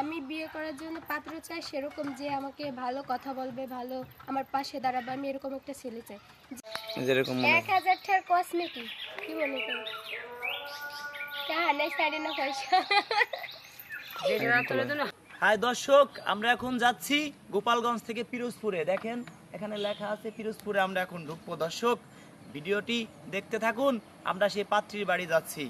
আমি বিয়ে করার জন্য পাত্র চাই সেরকম যে আমাকে ভালো কথা বলবে ভালো আমার পাশে দাঁড়াবে আমি এরকম একটা ছেলে চাই। যেরকম এক হাজার টাকার কসমেটিক কি মনে করি নেই না পয়সা। হাই দর্শক আমরা এখন যাচ্ছি গোপালগঞ্জ থেকে পিরোজপুরে। দেখেন এখানে লেখা আছে পিরোজপুরে আমরা এখন ঢুকবো। দর্শক ভিডিওটি দেখতে থাকুন আমরা সেই পাত্রীর বাড়ি যাচ্ছি।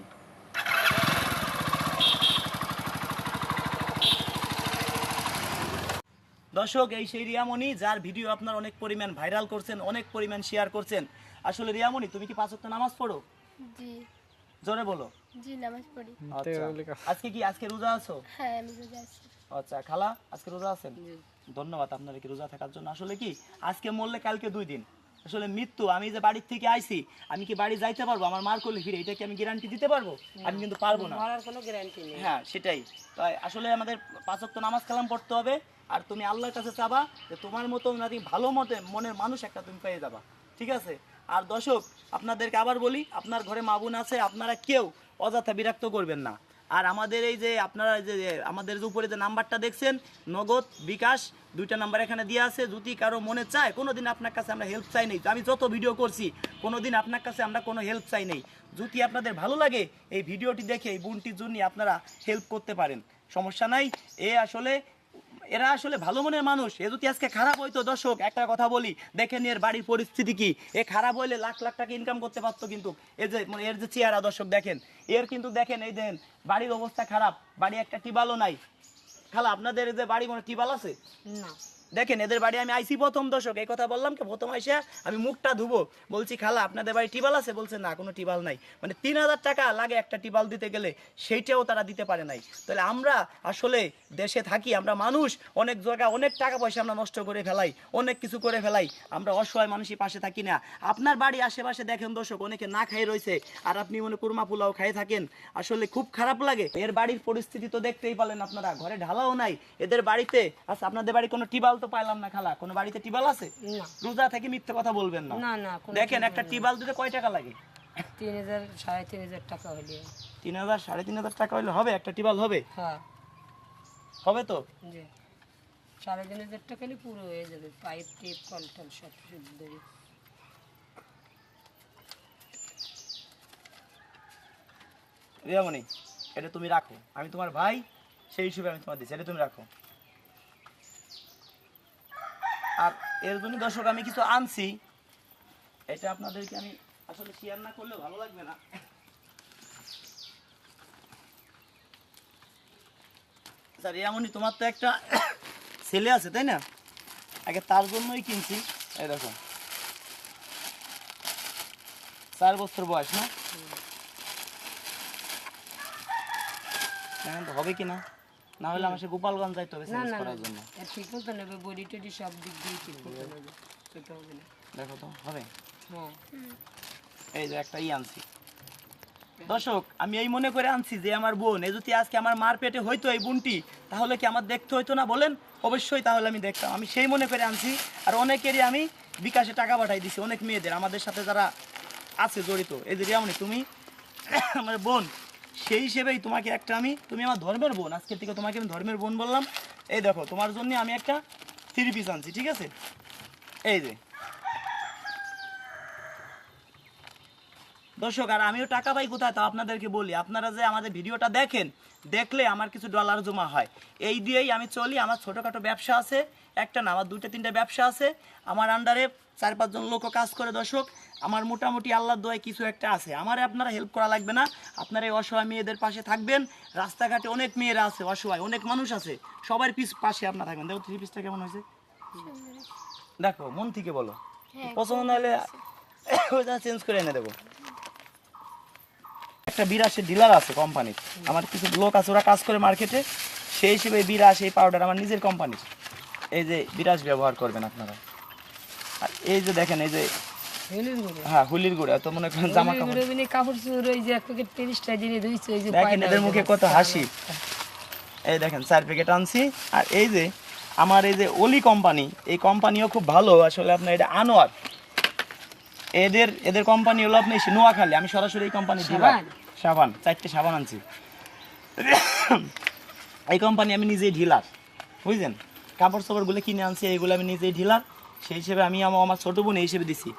দর্শক এই সেই রিয়ামণি যার ভিডিও আপনার অনেক পরিমাণ ভাইরাল করছেন অনেক পরিমাণ শেয়ার করছেন। আসলে রিয়ামণি তুমি কি পাঁচ ওয়াক্ত নামাজ পড়ো? জি। জোরে বলো। জি নামাজ পড়ি। আচ্ছা। আজকে কি আজকে রোজা আছো? হ্যাঁ আমি রোজা আছি। আচ্ছা খালা আজকে রোজা আছেন? ধন্যবাদ আপনারা কি রোজা থাকার জন্য। আসলে কি আজকে মরলে কালকে দুই দিন। আসলে মৃত্যু আমি যে বাড়ির থেকে আইছি আমি কি বাড়ি যাইতে পারব? আমার মার করলে ফিরে এটা কি আমি গ্যারান্টি দিতে পারব? আমি কিন্তু পারব না। মরার কোনো গ্যারান্টি নেই। হ্যাঁ সেটাই। তাই আসলে আমাদের পাঁচক তো নামাজ কালাম পড়তে হবে। আর তুমি আল্লাহর কাছে চাবা যে তোমার মতো নাকি ভালো মতে মনের মানুষ একটা তুমি পেয়ে যাবা। ঠিক আছে? আর দর্শক, আপনাদেরকে আবার বলি, আপনার ঘরে মা বোন আছে, আপনারা কেউ অযথা বিরক্ত করবেন না। আর আমাদের এই যে আপনারা যে আমাদের যে উপরে যে নাম্বারটা দেখছেন, নগদ, বিকাশ, দুইটা নাম্বার এখানে দিয়ে আছে। যদি কারও মনে চায়, কোনোদিন আপনার কাছে আমরা হেল্প চাই নেই। আমি যত ভিডিও করছি, কোনোদিন আপনার কাছে আমরা কোনো হেল্প চাই নেই। যদি আপনাদের ভালো লাগে, এই ভিডিওটি দেখে এই বোনটির জন্য আপনারা হেল্প করতে পারেন। সমস্যা নাই। এ আসলে এরা আসলে ভালো মনের মানুষ। এ যদি আজকে খারাপ হইতো, দর্শক, একটা কথা বলি। দেখেন এর বাড়ির পরিস্থিতি কি? এ খারাপ হইলে লাখ লাখ টাকা ইনকাম করতে পারতো কিন্তু। এই যে মানে এর যে চেহারা, দর্শক, দেখেন। এর কিন্তু দেখেন, এই দেখেন বাড়ির অবস্থা খারাপ। বাড়ি একটা টিবালও নাই। খালা, আপনাদের যে বাড়ি কোনো টিবাল আছে? না। দেখেন, এদের বাড়ি আমি আইসি প্রথম দর্শক এই কথা বললাম কি, প্রথম আইসা আমি মুখটা ধুবো। বলছি, খালা, আপনাদের বাড়ি টিবাল আছে? বলছে, না, কোনো টিবাল নাই। মানে তিন হাজার টাকা লাগে একটা টিবাল দিতে গেলে, সেইটাও তারা দিতে পারে নাই। তাহলে আমরা আসলে দেশে থাকি, আমরা মানুষ, অনেক জায়গা, অনেক টাকা পয়সা আমরা নষ্ট করে ফেলাই, অনেক কিছু করে ফেলাই, আমরা অসহায় মানুষই পাশে থাকি না। আপনার বাড়ি আশেপাশে দেখেন দর্শক, অনেকে না খাই রয়েছে, আর আপনি মনে কুরমা পোলাও খাই থাকেন। আসলে খুব খারাপ লাগে। এর বাড়ির পরিস্থিতি তো দেখতেই পারলেন আপনারা, ঘরে ঢালাও নাই। এদের বাড়িতে আচ্ছা আপনাদের বাড়ি কোনো টিবাল তো পাইলাম না খালা। কোনো বাড়িতে টিবাল আছে? রোজা থেকে মিথ্যে কথা বলবেন না। না না দেখেন একটা টিবাল দিতে কয় টাকা লাগে? তিন হাজার সাড়ে তিন হাজার টাকা হলে তিন হাজার সাড়ে তিন হাজার টাকা হলে হবে? একটা টিবাল হবে? হ্যাঁ। হবে তো? জি। সাড়ে তিন হাজার টাকা হলে পুরো হয়ে যাবে। পাইপ টেপ কল টল সব কিছু ধরে রিয়ামণি এটা তুমি রাখো। আমি তোমার ভাই সেই হিসেবে আমি তোমার দিচ্ছি। এটা তুমি রাখো। আর এর জন্য দর্শক আমি কিছু আনছি। এটা আপনাদেরকে আমি আসলে শেয়ার না করলে ভালো লাগবে না। স্যার রিয়ামণি তোমার তো একটা ছেলে আছে তাই না? আগে তার জন্যই কিনছি। এই দেখো চার বছর বয়স না? এখন তো হবে কি না হলে আমার সে গোপালগঞ্জ যাইতে হবে চেঞ্জ করার জন্য। এর ঠিক মতো নেবে বডি টডি সব দিক দিয়ে ঠিক মতো নেবে সেটা হবে না। দেখো তো হবে? হ্যাঁ। এই যে একটা ই আনছি। দর্শক আমি এই মনে করে আনছি যে আমার বোন এ যদি আজকে আমার মার পেটে হইতো এই বোনটি তাহলে কি আমার দেখতে হইতো না বলেন? অবশ্যই তাহলে আমি দেখতাম। আমি সেই মনে করে আনছি। আর অনেকেরই আমি বিকাশে টাকা পাঠাই দিছি অনেক মেয়েদের। আমাদের সাথে যারা আছে জড়িত এই যে রিয়ামনি তুমি আমার বোন সেই হিসেবেই তোমাকে একটা আমি, তুমি আমার ধর্মের বোন আজকের থেকে তোমাকে আমি ধর্মের বোন বললাম। এই দেখো, তোমার জন্য আমি একটা থ্রি পিস আনছি, ঠিক আছে? এই যে দর্শক আর আমিও টাকা পাই কোথায় তা আপনাদেরকে বলি। আপনারা যে আমাদের ভিডিওটা দেখেন দেখলে আমার কিছু ডলার জমা হয়। এই দিয়েই আমি চলি আমার ছোটোখাটো ব্যবসা আছে একটা না আমার দুটো তিনটা ব্যবসা আছে। আমার আন্ডারে চার পাঁচজন লোকও কাজ করে দর্শক। আমার মোটামুটি আল্লাহর দোয়ায় কিছু একটা আছে। আমারে আপনারা হেল্প করা লাগবে না। আপনারা এই অসহায় মেয়েদের পাশে থাকবেন। রাস্তাঘাটে অনেক মেয়েরা আছে অসহায় অনেক মানুষ আছে। সবার পিস পাশে আপনারা থাকবেন। দেখো থ্রি পিসটা কেমন হয়েছে? দেখো মন থেকে বলো। হ্যাঁ, পছন্দ হলে ওইটা চেঞ্জ করে এনে দেবো। একটা বিরাশের ডিলার আছে কোম্পানির আমার কিছু লোক আছে ওরা কাজ করে মার্কেটে সেই হিসেবে বিরাশ এই পাউডার আমার নিজের কোম্পানির এই যে বিরাশ ব্যবহার করবেন আপনারা। আর এই যে দেখেন এই যে হেলির গুঁড়ো। হ্যাঁ হুলির গুঁড়া তো মনে করেন জামা কাপড় গুঁড়ো কাপড় চোপড় ওই যে এক প্যাকেট তিরিশটা জিনিস ধুইছে ওই যে দেখেন এদের মুখে কত হাসি। এই দেখেন চার প্যাকেট আনছি। আর এই যে আমার এই যে ওলি কোম্পানি এই কোম্পানিও খুব ভালো। আসলে আপনার এটা আনোয়ার। এদের এদের কোম্পানি হলো আপনি নোয়াখালী। আমি সরাসরি এই কোম্পানি দিলাম সাবান? চারটে সাবান আনছি। এই কোম্পানি আমি নিজেই ঢিলার বুঝলেন কাপড় চাপড়গুলো কিনে আনছি, এইগুলো আমি নিজেই ঢিলার সেই হিসেবে আমি আমার ছোটো বোন এই হিসেবে দিছি।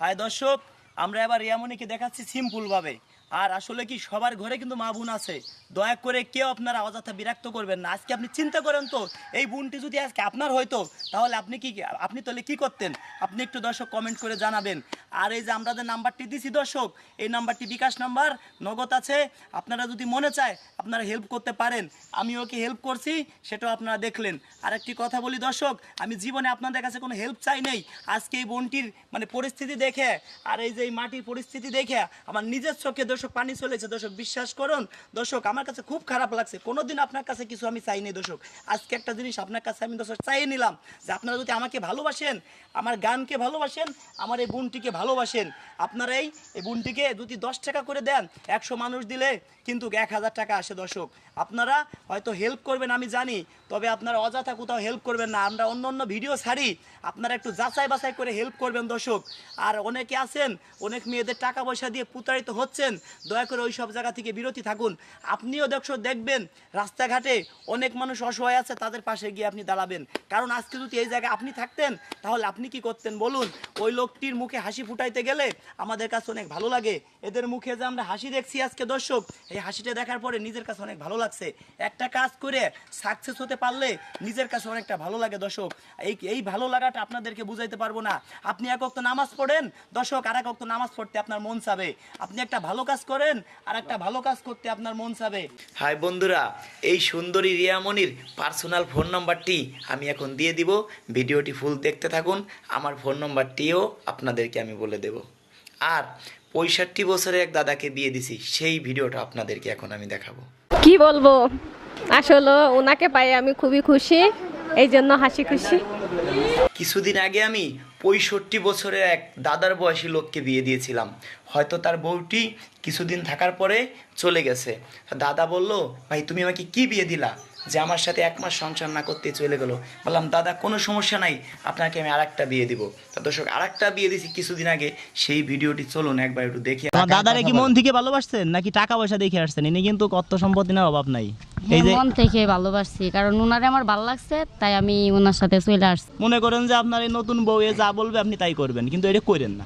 হাই দর্শক, আমরা এবার রিয়ামণিকে দেখাচ্ছি? সিম্পলভাবে আর আসলে কি সবার ঘরে কিন্তু মা বোন আছে? দয়া করে কেউ আপনারা অযথা বিরক্ত করবেন না। আজকে আপনি চিন্তা করেন তো, এই বোনটি যদি আজকে আপনার হয়তো, তাহলে আপনি কি, আপনি তাহলে কি করতেন? আপনি একটু দর্শক কমেন্ট করে জানাবেন। আর এই যে আমরা যে নাম্বারটি দিছি দর্শক, এই নাম্বারটি বিকাশ নাম্বার, নগদ আছে। আপনারা যদি মনে চায়, আপনারা হেল্প করতে পারেন। আমি ওকে হেল্প করছি? সেটাও আপনারা দেখলেন। আর একটি কথা বলি দর্শক, আমি জীবনে আপনাদের কাছে কোনো হেল্প চাই নেই। আজকে এই বোনটির মানে পরিস্থিতি দেখে, আর এই যে এই মাটির পরিস্থিতি দেখে, আমার নিজের চোখে দর্শক পানি চলেছে। দর্শক, বিশ্বাস করুন, দর্শক, আমার কাছে খুব খারাপ লাগছে। কোনোদিন আপনার কাছে কিছু আমি চাইনি, দর্শক। আজকে একটা জিনিস আপনার কাছে আমি, দর্শক, চাই নিলাম যে আপনারা যদি আমাকে ভালোবাসেন, আমার গানকে ভালোবাসেন, আমার এই বোনটিকে ভালোবাসেন, আপনারা এই বোনটিকে যদি দশ টাকা করে দেন, একশো মানুষ দিলে কিন্তু এক হাজার টাকা আসে, দর্শক। আপনারা হয়তো হেল্প করবেন, আমি জানি, তবে আপনারা অযথা কোথাও হেল্প করবেন না। আমরা অন্য অন্য ভিডিও ছাড়ি, আপনারা একটু যাচাই বাছাই করে হেল্প করবেন, দর্শক। আর অনেকে আছেন, অনেক মেয়েদের টাকা পয়সা দিয়ে প্রতারিত হচ্ছেন দয়া করে ওই সব জায়গা থেকে বিরতি থাকুন। আপনিও দর্শক দেখবেন, রাস্তাঘাটে অনেক মানুষ অসহায় আছে, তাদের পাশে গিয়ে আপনি দাঁড়াবেন। কারণ আজকে যদি এই জায়গায় আপনি থাকতেন, তাহলে আপনি কি করতেন বলুন? ওই লোকটির মুখে হাসি ফুটাইতে গেলে আমাদের কাছে অনেক ভালো লাগে। এদের মুখে যে আমরা হাসি দেখছি আজকে দর্শক, এই হাসিটা দেখার পরে নিজের কাছে অনেক ভালো লাগছে। একটা কাজ করে সাকসেস হতে পারলে নিজের কাছে অনেকটা ভালো লাগে দর্শক। এই এই ভালো লাগাটা আপনাদেরকে বুঝাইতে পারব না। আপনি এক অক্ত নামাজ পড়েন, দর্শক আর এক অক্ত নামাজ পড়তে আপনার মন চাবে। আপনি একটা ভালো কাজ করেন আর একটা ভালো কাজ করতে আপনার মন চাবে। হাই বন্ধুরা এই সুন্দরী রিয়ামণির পার্সোনাল ফোন নাম্বারটি আমি এখন দিয়ে দিব। ভিডিওটি ফুল দেখতে থাকুন আমার ফোন নাম্বারটিও আপনাদেরকে আমি বলে দেব। আর পঁয়ষট্টি বছরের এক দাদাকে বিয়ে দিছি সেই ভিডিওটা আপনাদেরকে এখন আমি দেখাবো। কি বলব? আসলে ওনাকে পাই আমি খুবই খুশি এই জন্য হাসি খুশি। কিছুদিন আগে আমি পঁয়ষট্টি বছরের এক দাদার বয়সী লোককে বিয়ে দিয়েছিলাম। হয়তো তার বউটি কিছুদিন থাকার পরে চলে গেছে। দাদা বলল, ভাই, তুমি আমাকে কি বিয়ে দিলা? যে আমার সাথে এক মাস সংসার না করতে চলে গেল। বললাম দাদা কোনো সমস্যা নাই আপনাকে আমি আরেকটা বিয়ে দিব। তা দর্শক আরেকটা বিয়ে দিয়েছি কিছুদিন আগে সেই ভিডিওটি চলুন একবার একটু দেখি দাদারে কি মন থেকে ভালোবাসছেন নাকি টাকা পয়সা দেখে আসছেন? ইনি কিন্তু কত সম্পত্তি না অভাব নাই। এই যে হ্যাঁ, মন থেকে ভালোবাসছি কারণ ওনারে আমার ভালো লাগছে তাই আমি ওনার সাথে চলে আসছি। মনে করেন যে আপনার এই নতুন বউ এ যা বলবে আপনি তাই করবেন কিন্তু এটা করেন না।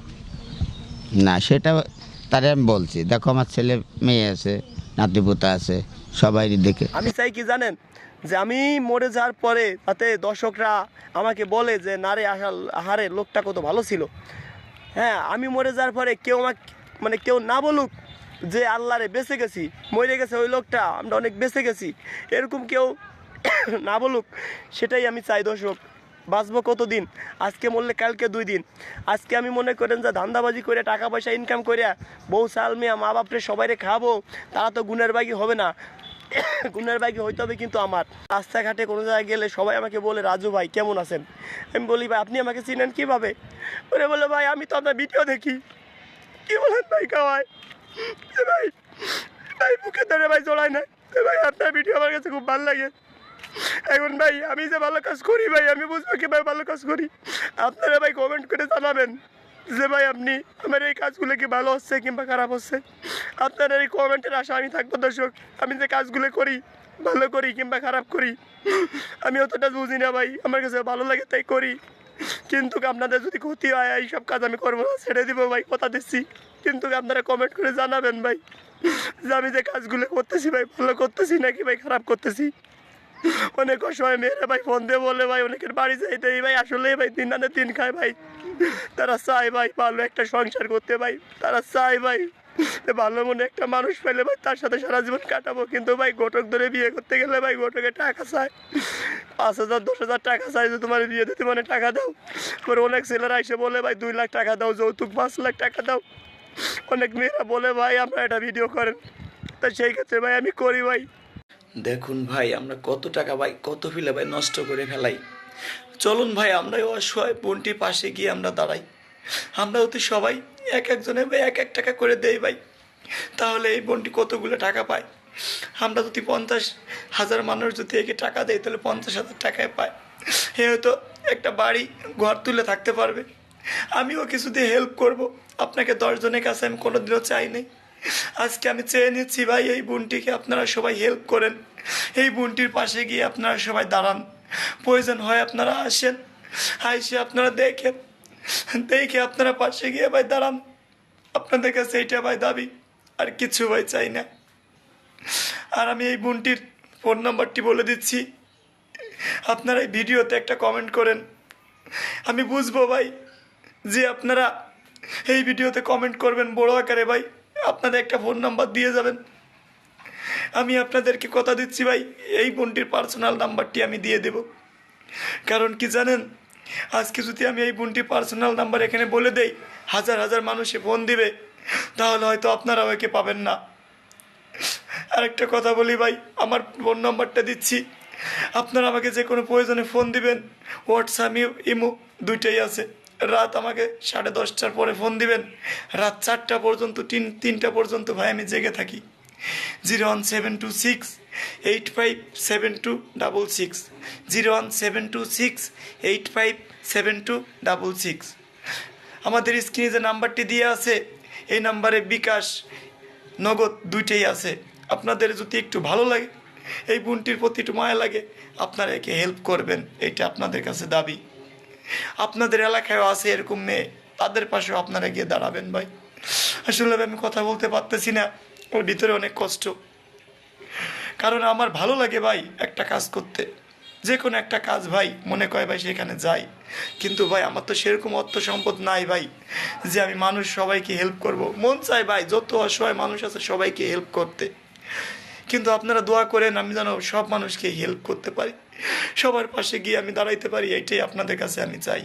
না সেটা তারে আমি বলছি দেখো আমার ছেলে মেয়ে আছে নাতিপুতা আছে সবাই দেখে। আমি চাই কি জানেন, যে আমি মরে যাওয়ার পরে তাতে দর্শকরা আমাকে বলে যে নারে আসার আহারে, লোকটা কত ভালো ছিল। হ্যাঁ আমি মরে যাওয়ার পরে কেউ আমাকে মানে কেউ না বলুক যে, আল্লাহরে বেঁচে গেছি, মরে গেছে ওই লোকটা, আমরা অনেক বেঁচে গেছি। এরকম কেউ না বলুক, সেটাই আমি চাই দর্শক। বাঁচবো কতদিন? আজকে মরলে কালকে দুই দিন। আজকে আমি মনে করেন যে, ধান্দাবাজি করে টাকা পয়সা ইনকাম করে বউ সাল মেয়া মা বাপরে সবাইরে খাব তারা তো গুণের বাকি হবে না। গুণের বাইকে হইতে হবে কিন্তু আমার। রাস্তাঘাটে কোনো জায়গায় গেলে সবাই আমাকে বলে, রাজু ভাই, কেমন আছেন? আমি বলি, ভাই, আপনি আমাকে চিনেন কীভাবে? ওরে বলে, ভাই, আমি তো আপনার ভিডিও দেখি। কি বলেন ভাই, খাওয়ায়? ভাই ভাই বুকে ধরে ভাই জড়ায় না ভাই, আপনার ভিডিও আমার কাছে খুব ভালো লাগে। এখন ভাই, আমি যে ভালো কাজ করি ভাই, আমি বুঝব কি ভাই ভালো কাজ করি। আপনারা ভাই কমেন্ট করে জানাবেন। যে ভাই আপনি আমার এই কাজগুলো কি ভালো হচ্ছে কিংবা খারাপ হচ্ছে? আপনার এই কমেন্টের আশা আমি থাকব দর্শক। আমি যে কাজগুলো করি, ভালো করি কিংবা খারাপ করি, আমি অতটা বুঝি না ভাই। আমার কাছে ভালো লাগে তাই করি। কিন্তু আপনাদের যদি ক্ষতি হয় এইসব কাজ আমি করব না, ছেড়ে দিব ভাই, কথা দিচ্ছি। কিন্তু আপনারা কমেন্ট করে জানাবেন ভাই, যে আমি যে কাজগুলো করতেছি ভাই, ভালো করতেছি নাকি ভাই, খারাপ করতেছি? অনেক সময় মেয়েরা ভাই, ফোন দিয়ে বলে ভাই, অনেকের বাড়ি যাইতে ভাই। আসলে ভাই দিন আনে দিন খায় ভাই। তারা চায় ভাই, ভালো একটা সংসার করতে ভাই। তারা চায় ভাই ভালো মনে একটা মানুষ পেলে ভাই, তার সাথে সারা জীবন কাটাবো। কিন্তু ভাই, ঘটক ধরে বিয়ে করতে গেলে ভাই, ঘটকে টাকা চায়। পাঁচ হাজার, দশ হাজার টাকা চাই যে তোমার বিয়ে দিতে মানে টাকা দাও। আবার অনেক ছেলেরা এসে বলে ভাই, দুই লাখ টাকা দাও, যৌতুক পাঁচ লাখ টাকা দাও। অনেক মেয়েরা বলে ভাই আমরা একটা ভিডিও করেন। তা সেই ক্ষেত্রে ভাই, আমি করি ভাই। দেখুন ভাই, আমরা কত টাকা ভাই, কত ফিলে ভাই নষ্ট করে ফেলাই। চলুন ভাই আমরা অসহায় বোনটির পাশে গিয়ে আমরা দাঁড়াই। আমরা অতি সবাই এক একজনে ভাই, এক এক টাকা করে দেই ভাই। তাহলে এই বোনটি কতগুলো টাকা পায়? আমরা যদি পঞ্চাশ হাজার মানুষ যদি একে টাকা দেয় তাহলে পঞ্চাশ হাজার টাকায় পায়। এ হয়তো একটা বাড়ি, ঘর তুলে থাকতে পারবে। আমিও কিছু দিয়ে হেল্প করব। আপনাকে দশজনের কাছে আমি কোনো কোনোদিনও চাইনি আজকে আমি চেয়ে নিচ্ছি ভাই, এই বোনটিকে আপনারা সবাই হেল্প করেন। এই বোনটির পাশে গিয়ে আপনারা সবাই দাঁড়ান। প্রয়োজন হয় আপনারা আসেন। আইসে আপনারা দেখেন। দেখে আপনারা পাশে গিয়ে ভাই দাঁড়ান। আপনাদের কাছে এইটা ভাই দাবি, আর কিছু ভাই চাই না। আর আমি এই বোনটির ফোন নাম্বারটি বলে দিচ্ছি। আপনারা এই ভিডিওতে একটা কমেন্ট করেন। আমি বুঝব ভাই যে আপনারা এই ভিডিওতে কমেন্ট করবেন বড় আকারে ভাই। আপনাদের একটা ফোন নাম্বার দিয়ে যাবেন। আমি আপনাদেরকে কথা দিচ্ছি ভাই, এই বোনটির পার্সোনাল নাম্বারটি আমি দিয়ে দেব। কারণ কি জানেন, আজকে যদি আমি এই বোনটির পার্সোনাল নাম্বার এখানে বলে দেই, হাজার হাজার মানুষে ফোন দিবে, তাহলে হয়তো আপনারাও একে পাবেন না। আরেকটা কথা বলি ভাই, আমার ফোন নাম্বারটা দিচ্ছি। আপনারা আমাকে যে কোনো প্রয়োজনে ফোন দিবেন হোয়াটসঅ্যাপ ইমো দুইটাই আছে। রাত আমাকে সাড়ে দশটার পরে ফোন দিবেন। রাত চারটা পর্যন্ত, তিন, তিনটা পর্যন্ত ভাই আমি জেগে থাকি। Zero one seven two six eight five seven two double six. Zero one seven two six eight five seven two double six. আমাদের স্ক্রিনে যে নাম্বারটি দিয়ে আছে, এই নাম্বারে বিকাশ নগদ দুইটাই আছে। আপনাদের যদি একটু ভালো লাগে, এই বোনটির প্রতি একটু মায়া লাগে, আপনারা একে হেল্প করবেন এটা আপনাদের কাছে দাবি। আপনাদের এলাকায়ও আছে এরকম মেয়ে। তাদের পাশেও আপনারা গিয়ে দাঁড়াবেন ভাই। আসলে আমি কথা বলতে পারতেছি না। ওর ভিতরে অনেক কষ্ট। কারণ আমার ভালো লাগে ভাই একটা কাজ করতে। যে কোনো একটা কাজ ভাই, মনে করে ভাই সেখানে যাই। কিন্তু ভাই, আমার তো সেরকম অর্থ সম্পদ নাই ভাই, যে আমি মানুষ সবাইকে হেল্প করব। মন চাই ভাই, যত অসহায় মানুষ আছে সবাইকে হেল্প করতে। কিন্তু আপনারা দোয়া করেন, আমি যেন সব মানুষকে হেল্প করতে পারি। সবার পাশে গিয়ে আমি দাঁড়াইতে পারি এটাই আপনাদের কাছে আমি চাই।